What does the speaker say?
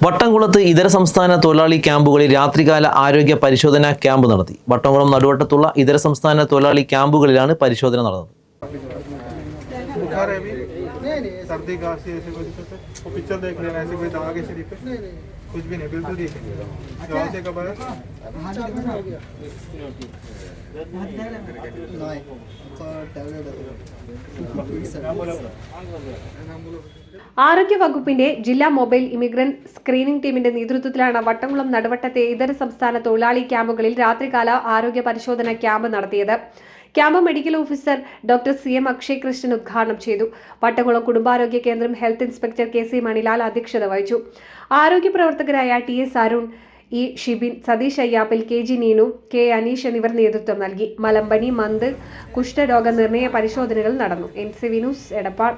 വട്ടംകുളത്ത് ഇതര സംസ്ഥാന തൊഴിലാളി ക്യാമ്പുകളിൽ രാത്രികാല ആരോഗ്യ പരിശോധന ക്യാമ്പ് നടത്തി വട്ടംകുളം നടുവട്ടത്തുള്ള ഇതര സംസ്ഥാന തൊഴിലാളി ക്യാമ്പുകളിലാണ് പരിശോധന നടന്നത് ആരോഗ്യ വകുപ്പിന്റെ ജില്ലാ മൊബൈൽ ഇമിഗ്രന്റ് സ്ക്രീനിംഗ് ടീമിന്റെ നേതൃത്വത്തിലാണ് വട്ടംകുളം നടുവട്ടത്തെ ഇതര സംസ്ഥാന തൊഴിലാളി ക്യാമ്പുകളിൽ രാത്രികാല ആരോഗ്യ പരിശോധന ക്യാമ്പ് നടത്തിയത്. Camp medical officer doctor C M Akshay Krishnan ഉദ്ഘാടനം ചെയ്തു. വട്ടകുളം കുടുംബാരോഗ്യ കേന്ദ്രം health inspector K C Manilal അധ്യക്ഷത വഹിച്ചു. ആരോഗ്യ പ്രവർത്തകരായ T S Arun E Shibin Satheesh Ayyappil K G Neenu K Aneesh എന്നിവർ നേതൃത്വം നൽകി. മലമ്പനി മന്ത് കുഷ്ഠരോഗ നിർണയ പരിശോധനകൾ നടന്നു. N C Vinus Edappal.